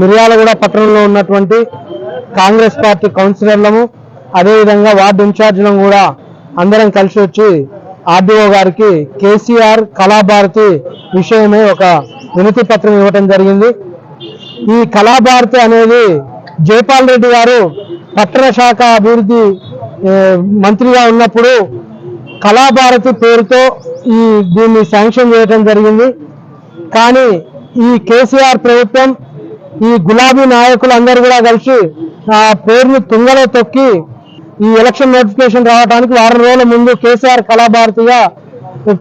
మిర్యాలగూడ పట్టణంలో ఉన్నటువంటి కాంగ్రెస్ పార్టీ కౌన్సిలర్లము అదేవిధంగా వార్డు ఇన్ఛార్జ్లను కూడా అందరం కలిసి వచ్చి ఆర్డీఓ గారికి కేసీఆర్ కళాభారతి విషయమే ఒక వినతి పత్రం ఇవ్వటం జరిగింది. ఈ కళాభారతి అనేది జైపాల్ రెడ్డి గారు పట్టణ శాఖ అభివృద్ధి మంత్రిగా ఉన్నప్పుడు కళాభారతి పేరుతో ఈ దీన్ని శాంక్షన్ చేయడం జరిగింది. కానీ ఈ కేసీఆర్ ప్రభుత్వం ఈ గులాబీ నాయకులు అందరూ కూడా కలిసి ఆ పేరును తుంగలో తొక్కి ఈ ఎలక్షన్ నోటిఫికేషన్ రావడానికి వారం రోజుల ముందు కేసీఆర్ కళాభారతిగా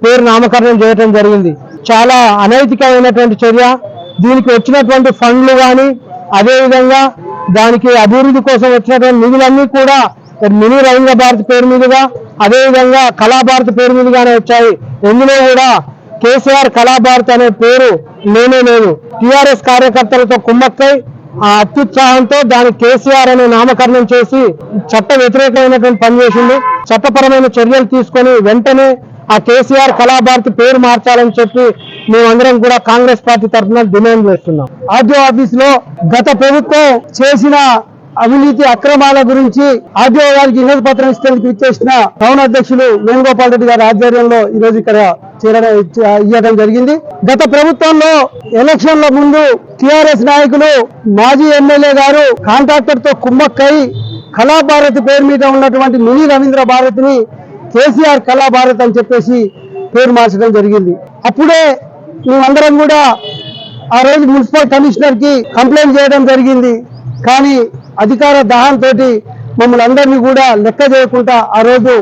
పేరు నామకరణం చేయడం జరిగింది. చాలా అనైతికమైనటువంటి చర్య. దీనికి వచ్చినటువంటి ఫండ్లు కానీ అదేవిధంగా దానికి అభివృద్ధి కోసం వచ్చినటువంటి నిధులన్నీ కూడా మినీ రవీంద్ర భారతి పేరు మీదుగా అదేవిధంగా కళాభారతి పేరు మీదుగానే వచ్చాయి. ఎందులో కూడా కేసీఆర్ కళాభారతి అనే పేరు నేనే నేను టిఆర్ఎస్ కార్యకర్తలతో కుమ్మక్కై ఆ అత్యుత్సాహంతో దాని కేసీఆర్ అనే నామకరణం చేసి చట్ట వ్యతిరేకమైనటువంటి పనిచేసింది చట్టపరమైన చర్యలు తీసుకొని వెంటనే ఆ కేసీఆర్ కళాభారతి పేరు మార్చాలని చెప్పి మేమందరం కూడా కాంగ్రెస్ పార్టీ తరఫున డిమాండ్ చేస్తున్నాం. ఆర్డీఓ ఆఫీస్లో గత ప్రభుత్వం చేసిన అవినీతి అక్రమాల గురించి ఆర్డీఓ గారికి వినతి పత్రం ఇస్తానికి ఇచ్చేసిన టౌన్ అధ్యక్షులు వేణుగోపాల్ రెడ్డి గారి ఆధ్వర్యంలో ఈ రోజు ఇక్కడ చేరడం ఇవ్వడం జరిగింది. గత ప్రభుత్వంలో ఎలక్షన్ల ముందు టిఆర్ఎస్ నాయకులు మాజీ ఎమ్మెల్యే గారు కాంట్రాక్టర్తో కుమ్మక్కై కళాభారతి పేరు మీద ఉన్నటువంటి మినీ రవీంద్ర భారతిని కేసీఆర్ కళాభారత్ అని చెప్పేసి పేరు మార్చడం జరిగింది. అప్పుడే మేమందరం కూడా ఆ రోజు మున్సిపల్ కమిషనర్కి కంప్లైంట్ చేయడం జరిగింది. కానీ అధికార దహంతో మమ్మల్ని అందరినీ కూడా లెక్క చేయకుండా ఆ రోజు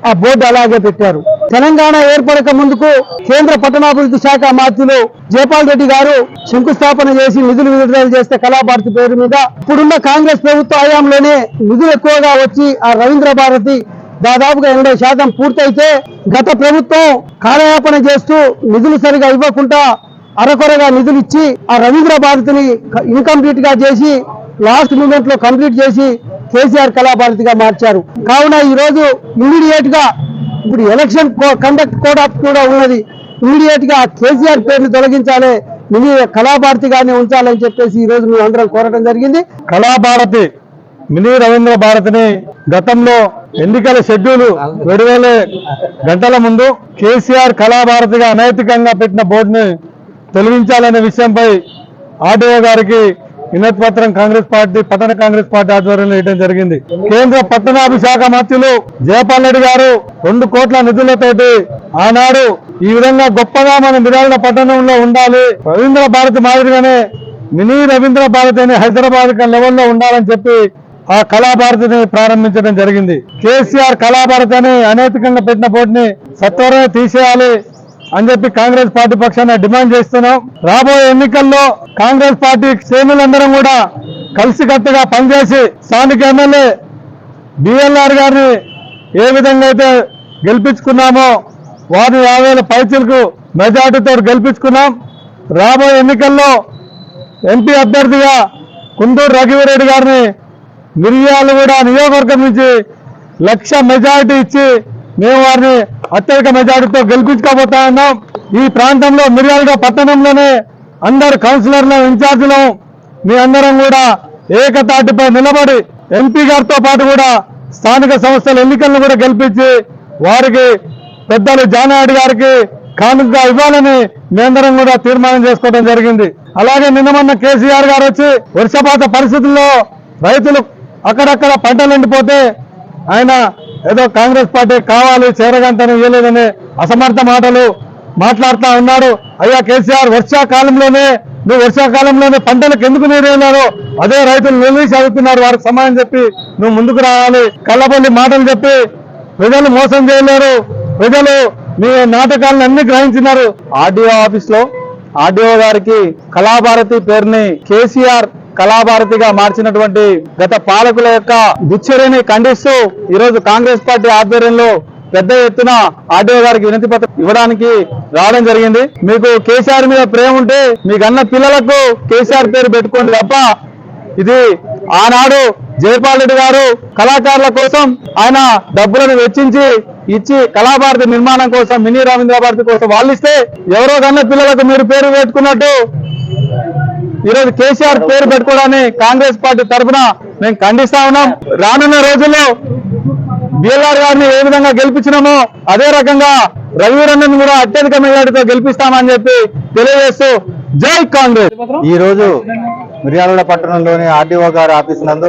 ఆ బోర్డు అలాగే పెట్టారు. తెలంగాణ ఏర్పడక ముందుకు కేంద్ర పట్టణాభివృద్ధి శాఖ మంత్రులు జయపాల్ రెడ్డి గారు శంకుస్థాపన చేసి నిధులు విడుదల చేస్తే కళాభారతి పేరు మీద ఇప్పుడున్న కాంగ్రెస్ ప్రభుత్వ హయాంలోనే నిధులు ఎక్కువగా వచ్చి ఆ రవీంద్ర భారతి దాదాపుగా ఎనభై శాతం పూర్తయితే గత ప్రభుత్వం కాలయాపన చేస్తూ నిధులు సరిగా ఇవ్వకుండా అరకొరగా నిధులు ఇచ్చి ఆ రవీంద్ర భారతిని ఇన్కంప్లీట్గా చేసి లాస్ట్ మూమెంట్లో కంప్లీట్ చేసి కేసీఆర్ కళాభారతిగా మార్చారు. కావున ఈ రోజు ఇమ్మీడియట్గా ఇప్పుడు ఎలక్షన్ కండక్ట్ కోడ్ ఆఫ్ కూడా ఉన్నది. ఇమ్మీడియట్గా కేసీఆర్ పేర్లు తొలగించాలి మినీ కళాభారతిగానే ఉంచాలని చెప్పేసి ఈ రోజు మేము అందరం కోరడం జరిగింది. కళాభారతి మినీ రవీంద్ర భారతిని గతంలో ఎన్నికల షెడ్యూల్ విడుదల గంటల ముందు కేసీఆర్ కళాభారతిగా అనైతికంగా పెట్టిన బోర్డుని తొలగించాలనే విషయంపై ఆర్డీఓ గారికి వినతి కాంగ్రెస్ పార్టీ పట్టణ కాంగ్రెస్ పార్టీ ఆధ్వర్యంలో ఇవ్వడం జరిగింది. కేంద్ర పట్టణాభిశాఖ మంత్రులు జయపాల్ రెడ్డి గారు రెండు కోట్ల నిధులతోటి ఆనాడు ఈ విధంగా గొప్పగా మన మిరాల పట్టణంలో ఉండాలి. రవీంద్ర భారతి మాదిరిగానే మినీ రవీంద్ర భారతి అని హైదరాబాద్ లెవెల్లో ఉండాలని చెప్పి ఆ కళాభారతిని ప్రారంభించడం జరిగింది. కేసీఆర్ కళాభారతి అని అనైతికంగా పెట్టిన బోర్డుని సత్వరమే తీసేయాలి. అని చెప్పి కాంగ్రెస్ పార్టీ పక్షాన డిమాండ్ చేస్తున్నాం. రాబోయే ఎన్నికల్లో కాంగ్రెస్ పార్టీ శ్రేణులందరం కూడా కలిసికట్టుగా పనిచేసి స్థానిక ఎమ్మెల్యే బిఎల్ఆర్ గారిని ఏ విధంగా అయితే గెలిపించుకున్నామో వారిని యాభై వేల మెజార్టీతో గెలిపించుకున్నాం. రాబోయే ఎన్నికల్లో ఎంపీ అభ్యర్థిగా కుందూరు రఘువీరెడ్డి గారిని మిరియాలు కూడా నియోజకవర్గం నుంచి లక్ష మెజారిటీ ఇచ్చి మేము వారిని అత్యధిక మెజార్టీతో గెలిపించుకోబోతా ఉన్నాం ఈ ప్రాంతంలో మిర్యాలగూడ పట్టణంలోనే అందరు కౌన్సిలర్లు ఇన్ఛార్జీలు మీ అందరం కూడా ఏకతాటిపై నిలబడి ఎంపీ గారితో పాటు కూడా స్థానిక సంస్థల ఎన్నికలను కూడా గెలిపించి వారికి పెద్దలు జానారెడ్డి గారికి కానుకగా ఇవ్వాలని మేందరం కూడా తీర్మానం చేసుకోవడం జరిగింది. అలాగే నిన్న మొన్న కేసీఆర్ గారు వచ్చి వర్షపాత పరిస్థితుల్లో రైతులు అక్కడక్కడ పంటలు ఎండిపోతే ఆయన ఏదో కాంగ్రెస్ పార్టీ కావాలి చేరగంతను ఇవ్వలేదని అసమర్థ మాటలు మాట్లాడుతా ఉన్నాడు అయ్యా కేసీఆర్ వర్షాకాలంలోనే నువ్వు వర్షాకాలంలోనే పంటలకు ఎందుకు నీరు అదే రైతులు నిలదీసి అడుగుతున్నారు వారికి సమాధానం చెప్పి నువ్వు ముందుకు రావాలి. కళ్ళబొల్లి మాటలు చెప్పి ప్రజలు మోసం చేయలేరు. ప్రజలు మీ నాటకాలను అన్ని గ్రహించినారు. ఆర్డీఓ ఆఫీస్లో ఆర్డీఓ గారికి కళాభారతి పేరుని కేసీఆర్ కళాభారతిగా మార్చినటువంటి గత పాలకుల యొక్క దుశ్చర్యని ఖండిస్తూ ఈరోజు కాంగ్రెస్ పార్టీ ఆధ్వర్యంలో పెద్ద ఎత్తున ఆర్డీఓ గారికి వినతి పత్రం ఇవ్వడానికి రావడం జరిగింది. మీకు కేసీఆర్ మీద ప్రేమ ఉంటే మీకు అన్న పిల్లలకు కేసీఆర్ పేరు పెట్టుకోండి తప్ప ఇది ఆనాడు జయపాల్ రెడ్డి గారు కళాకారుల కోసం ఆయన డబ్బులను వెచ్చించి ఇచ్చి కళాభారతి నిర్మాణం కోసం మినీ రవీంద్ర భారతి కోసం వాళ్ళు ఇస్తే ఎవరో కన్నా పిల్లలకు మీరు పేరు పెట్టుకున్నట్టు ఈరోజు కేసీఆర్ పేరు పెట్టుకోవడాన్ని కాంగ్రెస్ పార్టీ తరఫున మేము ఖండిస్తా ఉన్నాం. రానున్న రోజుల్లో బీఆర్ గారిని ఏ విధంగా గెలిపించినామో అదే రకంగా రఘువీరన్నను కూడా అత్యధిక మెజార్టీతో గెలిపిస్తామని చెప్పి తెలియజేస్తూ జై కాంగ్రెస్. ఈ రోజు మిర్యాలగూడ పట్టణంలోని ఆర్డీఓ గారి ఆఫీస్ నందు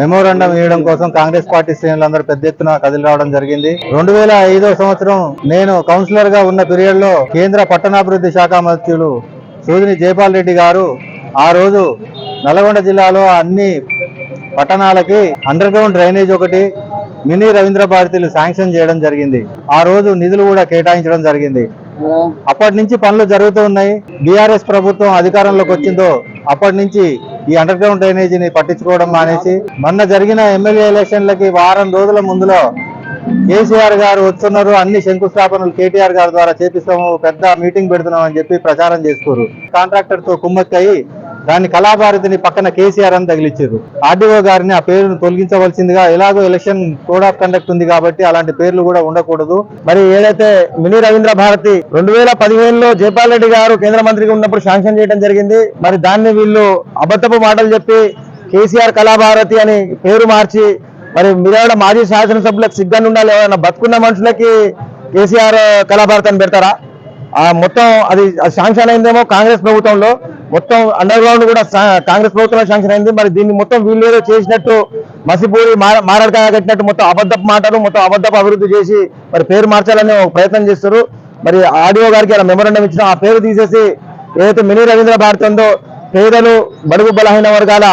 మెమోరాండం ఇవ్వడం కోసం కాంగ్రెస్ పార్టీ శ్రేణులందరూ పెద్ద ఎత్తున కదిలి రావడం జరిగింది. రెండు వేల ఐదో సంవత్సరం నేను కౌన్సిలర్గా ఉన్న పీరియడ్లో కేంద్ర పట్టణాభివృద్ధి శాఖ మంత్రులు సూదిని జైపాల్ రెడ్డి గారు ఆ రోజు నల్గొండ జిల్లాలో అన్ని పట్టణాలకి అండర్ గ్రౌండ్ డ్రైనేజ్ ఒకటి మినీ రవీంద్ర భారతిలు శాంక్షన్ చేయడం జరిగింది. ఆ రోజు నిధులు కూడా కేటాయించడం జరిగింది. అప్పటి నుంచి పనులు జరుగుతూ ఉన్నాయి. బీఆర్ఎస్ ప్రభుత్వం అధికారంలోకి వచ్చిందో అప్పటి నుంచి ఈ అండర్ గ్రౌండ్ డ్రైనేజీని పట్టించుకోవడం మానేసి మొన్న జరిగిన ఎమ్మెల్యే ఎలక్షన్లకి వారం రోజుల ముందులో కేసీఆర్ గారు వస్తున్నారు. అన్ని శంకుస్థాపనలు కేటీఆర్ గారి ద్వారా చేపిస్తాము. పెద్ద మీటింగ్ పెడుతున్నాం అని చెప్పి ప్రచారం చేసుకోరు కాంట్రాక్టర్తో కుమ్మక్కయి దాన్ని కళాభారతిని పక్కన కేసీఆర్ అని తగిలిచ్చారు. ఆర్డీఓ గారిని ఆ పేరును తొలగించవలసిందిగా ఎలాగో ఎలక్షన్ కోడ్ ఆఫ్ కండక్ట్ ఉంది కాబట్టి అలాంటి పేర్లు కూడా ఉండకూడదు. మరి ఏదైతే మినీ రవీంద్ర భారతి రెండు వేల పదిహేనులో జైపాల్ రెడ్డి గారు కేంద్ర మంత్రిగా ఉన్నప్పుడు శాంక్షన్ చేయడం జరిగింది. మరి దాన్ని వీళ్ళు అబద్ధపు మాటలు చెప్పి కేసీఆర్ కళాభారతి అని పేరు మార్చి మరి మిరాడ మాజీ శాసనసభ్యులకు సిగ్గాన్ని ఉండాలి ఏమైనా బతుకున్న మనుషులకి కేసీఆర్ కళాభారతి అని పెడతారా? ఆ మొత్తం అది అది శాంక్షన్ అయిందేమో కాంగ్రెస్ ప్రభుత్వంలో. మొత్తం అండర్ గ్రౌండ్ కూడా కాంగ్రెస్ ప్రభుత్వం శాంక్షన్ అయింది. మరి దీన్ని మొత్తం వీళ్ళు ఏదో చేసినట్టు మసిపూరి మారడకాయ కట్టినట్టు మొత్తం అబద్ధపు మాటలు మొత్తం అబద్ధపు అభివృద్ధి చేసి మరి పేరు మార్చాలని ప్రయత్నం చేస్తారు. మరి ఆడియో గారికి అలా మెమోరండం ఇచ్చిన ఆ పేరు తీసేసి ఏదైతే మినీ రవీంద్ర భారతి ఉందో పేదలు బడుగు బలహీన వర్గాల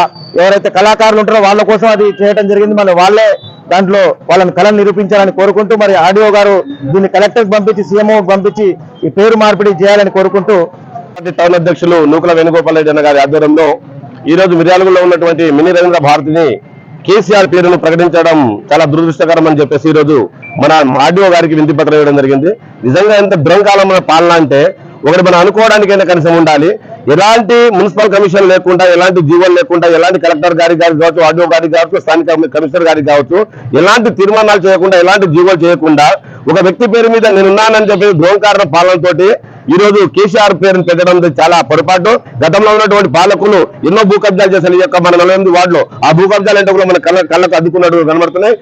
ఎవరైతే కళాకారులు ఉంటారో వాళ్ళ కోసం అది చేయడం జరిగింది. మరి వాళ్ళే దాంట్లో వాళ్ళని కళను నిరూపించాలని కోరుకుంటూ మరి ఆడియో గారు దీన్ని కలెక్టర్ పంపించి సీఎంఓకి పంపించి ఈ పేరు మార్పిడి చేయాలని కోరుకుంటూ పార్టీ టౌన్ అధ్యక్షులు నూకల వేణుగోపాల్ రెడ్డి అన్న గారి ఆధ్వర్యంలో ఈ రోజు మిర్యాలగూడలో ఉన్నటువంటి మినీ రవీంద్ర భారతిని కేసీఆర్ పేరును ప్రకటించడం చాలా దురదృష్టకరం అని చెప్పేసి ఈ రోజు మన ఆర్డీఓ గారికి వింతి పత్రం ఇవ్వడం జరిగింది. నిజంగా ఎంత దురంకాలం మన పాలన అంటే ఒకటి మనం అనుకోవడానికైనా కనీసం ఉండాలి. ఎలాంటి మున్సిపల్ కమిషన్ లేకుండా ఎలాంటి జీవోలు లేకుండా ఎలాంటి కలెక్టర్ గారికి గారికి కావచ్చు ఆర్డీఓ గారికి కావచ్చు స్థానిక కమిషనర్ గారికి కావచ్చు ఎలాంటి తీర్మానాలు చేయకుండా ఎలాంటి జీవోలు చేయకుండా ఒక వ్యక్తి పేరు మీద నేనున్నానని చెప్పి ద్రోహకారణ పాలనతోటి ఈ రోజు కేసీఆర్ పేరును పెట్టడం చాలా పొరపాటు. గతంలో ఉన్నటువంటి పాలకులు ఎన్నో భూ కబ్జాలు చేశారు. ఈ యొక్క మన నలభై ఎనిమిది వార్డులో. ఆ భూ కబ్జాలు అంటే కూడా మన కళ్ళ కళ్ళకు అద్దుకున్నట్టు కనబడుతున్నాయి.